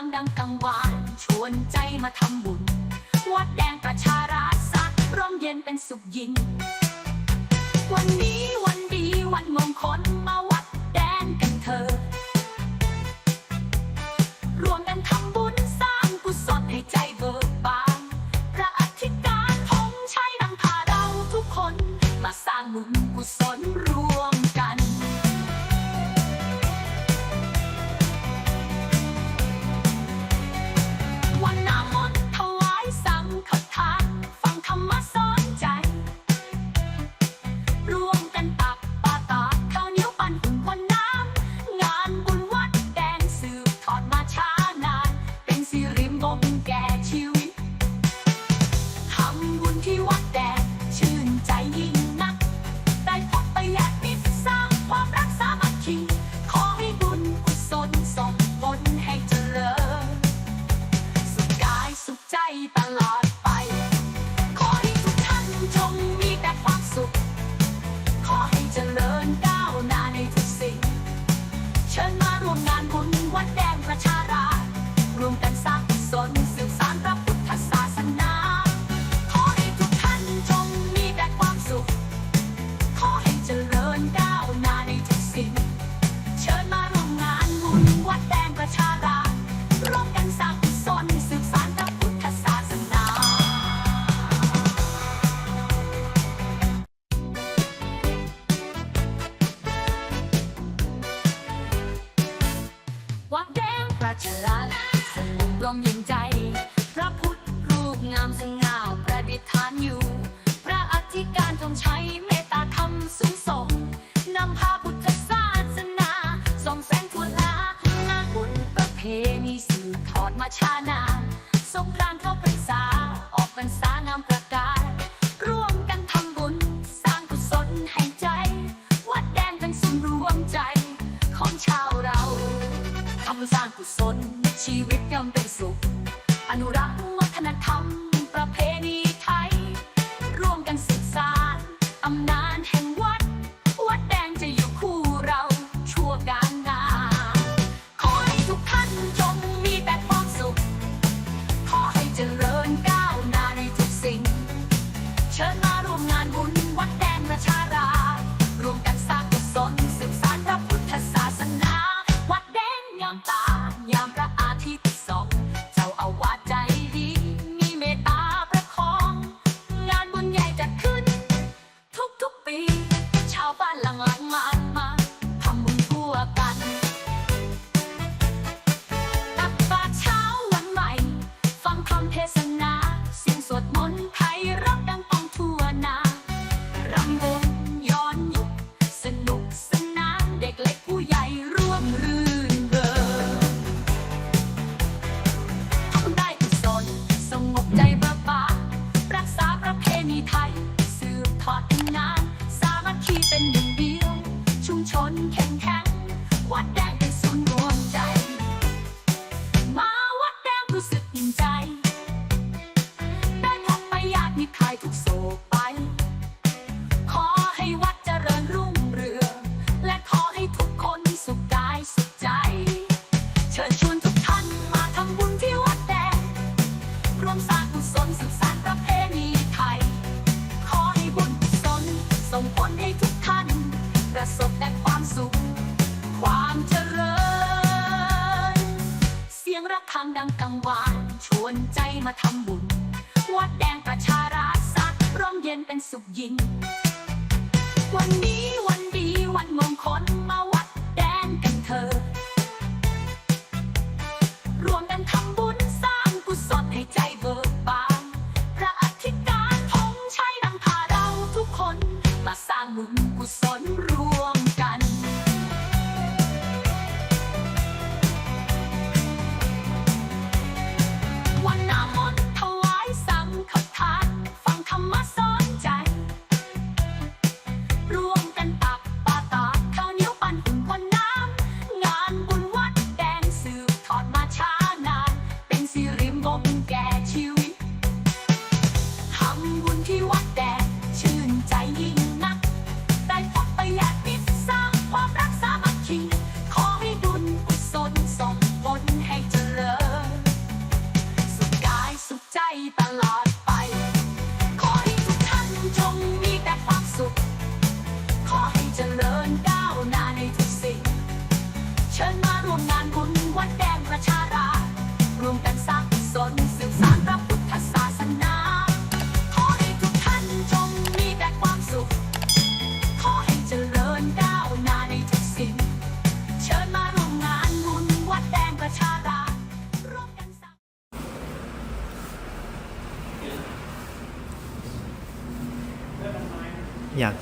างดังกังวานชวนใจมาทำบุญ วัดแดงประชาราษฎร์ร่มเย็นเป็นสุขยิ่ง จงใช้เมตตาธรรมสูงส่งนำพาพุทธศาสนาส่องแสงทั่วลาบุญประเพณีสืบทอดมาชานานสงครานเข้า วนใจมาทำบุญ วัดแดงประชาราษฎร์ร่มเย็นเป็นสุขยิ่งวันนี้วันดีวันมงคล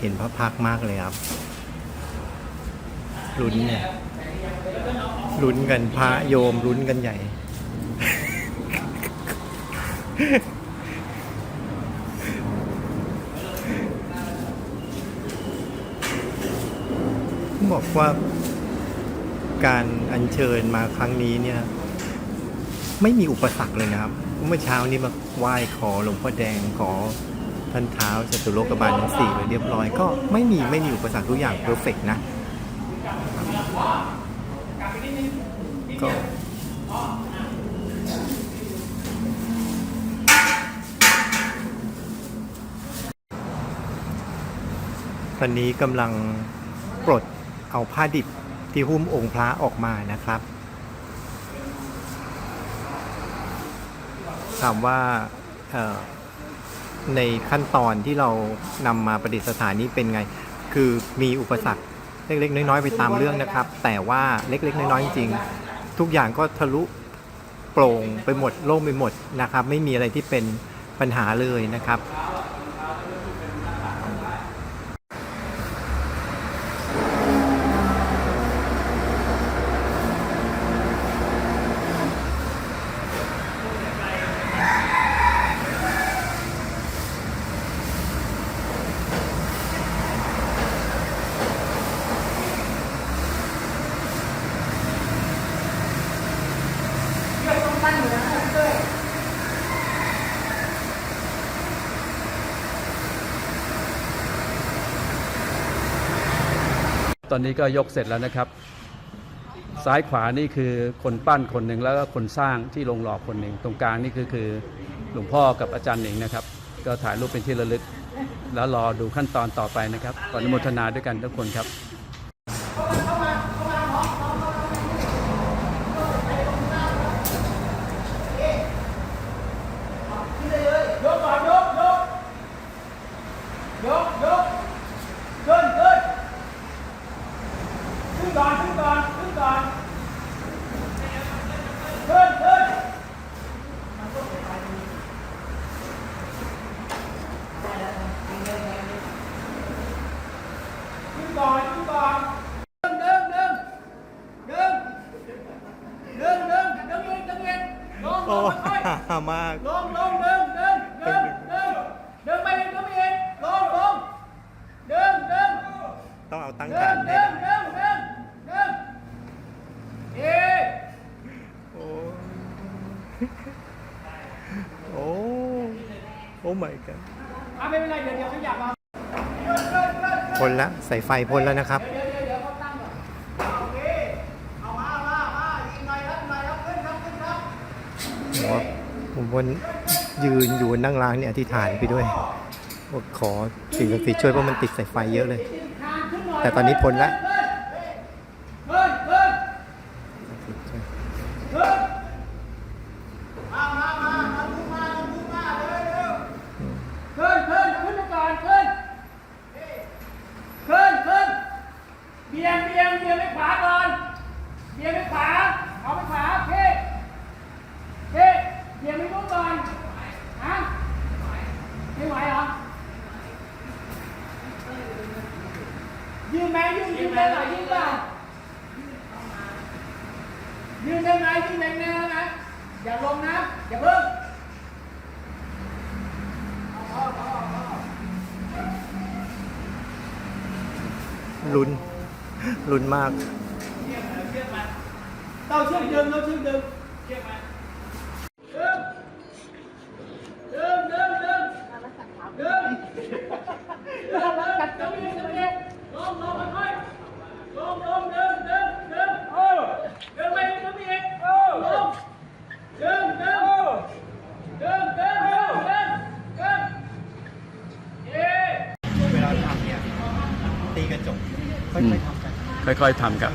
เห็นพระพักมากเลยครับลุ้นเนี่ยลุ้นกันพระโยมลุ้นกันใหญ่ บอกว่าการอัญเชิญมาครั้งนี้เนี่ย ไม่มีอุปสรรคเลยนะครับ เมื่อเช้านี้มาไหว้ขอหลวงพ่อแดงขอ ท่านเท้าจตุโลกบาลทั้งสี่ไปเรียบร้อยก็ไม่มีไม่มีอุปสรรคทุกอย่างเพอร์เฟกนะ ก็ตอนนี้กำลังปลดเอาผ้าดิบที่หุ้มองค์พระออกมานะครับถามว่าเออ ในขั้นตอนที่เรานำมาประดิษฐานนี้เป็นไง คือมีอุปสรรคเล็กๆ น้อยๆ ไปตามเรื่องนะครับ แต่ว่าเล็กๆ น้อยๆ จริงๆทุกอย่างก็ทะลุโปร่งไปหมดโล่งไปหมดนะครับ ไม่มีอะไรที่เป็นปัญหาเลยนะครับ ตอนนี้ก็ยกเสร็จแล้วนะครับ ซ้ายขวานี่คือคนปั้นคนหนึ่งแล้วก็คนสร้างที่ลงหล่อคนหนึ่งตรงกลางนี่คือคือหลวงพ่อกับอาจารย์หนิงนะครับ ก็ถ่ายรูปเป็นที่ระลึก แล้วรอดูขั้นตอนต่อไปนะครับขออนุโมทนาด้วยกันทุกคนครับ ยกก่อนยกยกยกยกขึ้นขึ้นขึ้นก่อนขึ้นก่อนขึ้นก่อนขึ้นขึ้นขึ้นก่อนขึ้นก่อนดึงดึงดึงดึงดึงดึงดึงอีกดึงอีกลงล โอ้ งค่อยๆ ฮ่ามาก ลงลงดึงดึงดึงดึงดึงไปดึงไปอีกลงลงดึงดึง ต้อง เอาตั้งดึฐานให้ดึงได้ดึงดึงดึงเอ๊ะโอ้โอ้โอ้ my god อะไม่เป็นไรเดี๋ยวเดี๋ยวขยับมาพ่นละใส่ไฟพ่นแล้วนะครับเดี๋ยวเดี๋ยวเดี๋ยวเขาตั้งก่อนโหน่อยครับอีกหน่อยครับขึ้นครับขึ้นครับ ผมวนยืนอยู่นั่งร้านเนี่ยอธิษฐานไปด้วยว่าขอสิ่งศักดิ์สิทธิ์ช่วยเพราะมันติดสายไฟเยอะเลย แต่ตอนนี้พ้นแล้ว ยืนได้ไหมยืนแรงแน่นะอย่าลงนะ อย่าเพิ่งลุ้นลุ้นมากเต้าเชือกดึงเต้าเชือกดึงเชือกม ค่อยๆทำกับ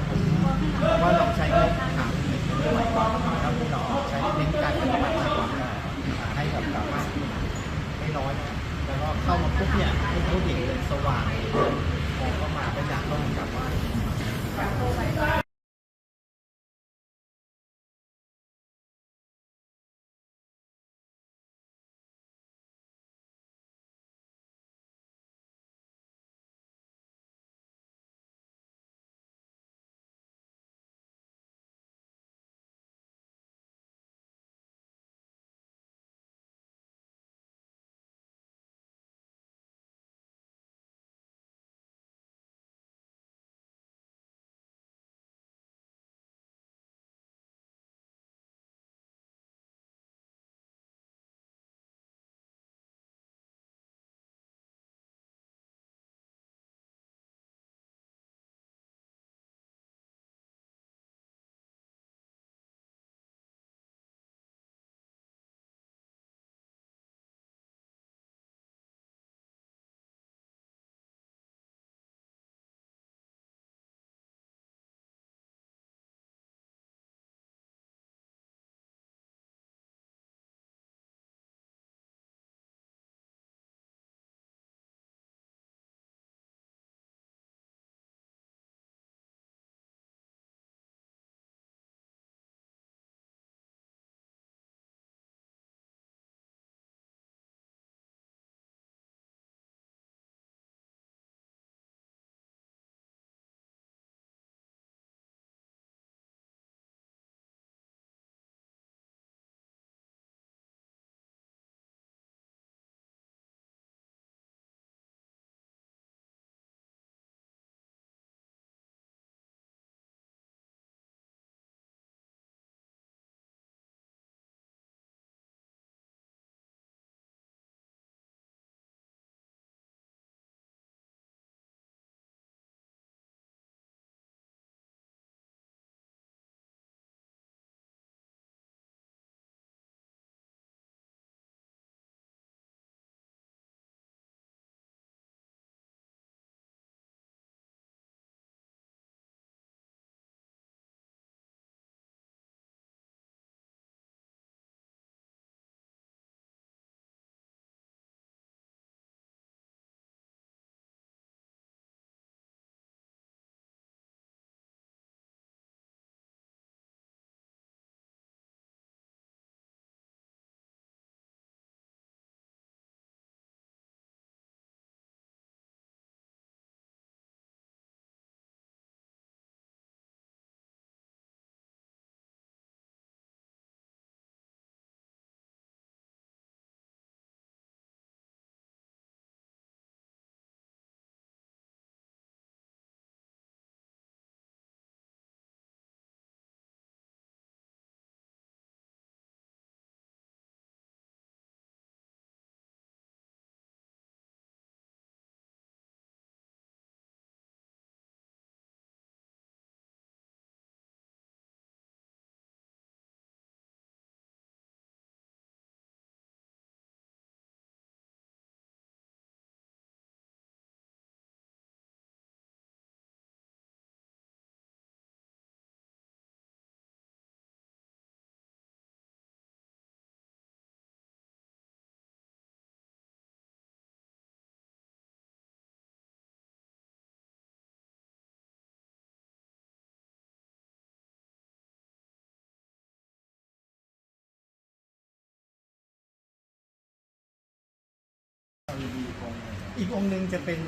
อีกองค์หนึ่งจะเป็น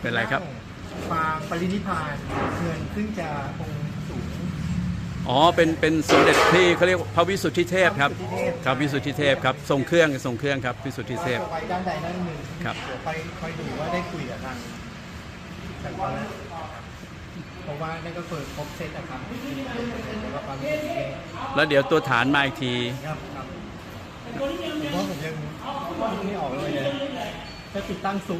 เป็นอะไรครับ ปางปรินิพพานเงินซึ่งจะองค์สูงอ๋อ เป็น เป็นสมเด็จที่เขาเรียกพระวิสุทธิเทพครับพระวิสุทธิเทพครับวิสุทธิเทพครับ ทรงเครื่อง ทรงเครื่องครับ วิสุทธิเทพ จะไว้ด้านใดด้านหนึ่งครับ เดี๋ยวไปคอยดูว่าได้คุยกับทางทางเขาแล้วเพราะว่านั่นก็คือครบเซตอะครับแล้วก็ปางวิสุทธิเทพแล้วเดี๋ยวตัวฐานมาอีกที ครับครับผมว่าผมยังไม่ออกเลยเนี่ย จะติดตั้งซุ้ม